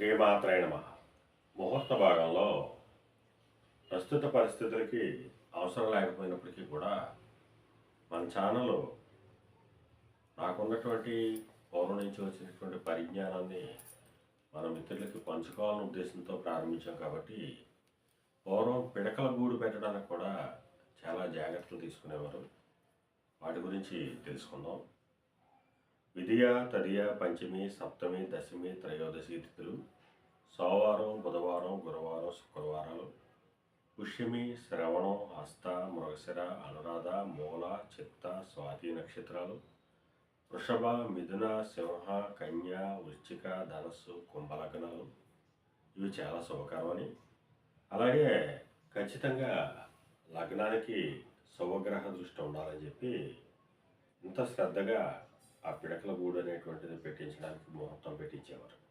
శ్రీమాత్రాయ నమ. ముహూర్త భాగంలో ప్రస్తుత పరిస్థితులకి అవసరం లేకపోయినప్పటికీ కూడా మన ఛానల్ నాకున్నటువంటి పౌరు నుంచి వచ్చినటువంటి పరిజ్ఞానాన్ని మన మిత్రులకి పంచుకోవాలనే ఉద్దేశంతో ప్రారంభించాం కాబట్టి పూర్వం పిడకల గూడు పెట్టడానికి కూడా చాలా జాగ్రత్తలు తీసుకునేవారు. వాటి గురించి తెలుసుకుందాం. ద్వితీయ తదియ పంచమి సప్తమి దశమి త్రయోదశి తిథులు సోమవారం బుధవారం గురువారం శుక్రవారాలు. పుష్యమి శ్రవణం హస్త మృగశిర అనురాధ మూల చిత్త స్వాతి నక్షత్రాలు. వృషభ మిథున సింహ కన్య వృశ్చిక ధనస్సు కుంభలగ్నాలు. ఇవి చాలా శుభకరమని. అలాగే ఖచ్చితంగా లగ్నానికి శుభగ్రహ దృష్టి ఉండాలని చెప్పి ఇంత శ్రద్ధగా ఆ పిడకల గూడు అనేటువంటిది పెట్టించడానికి ముహూర్తం పెట్టించేవారు.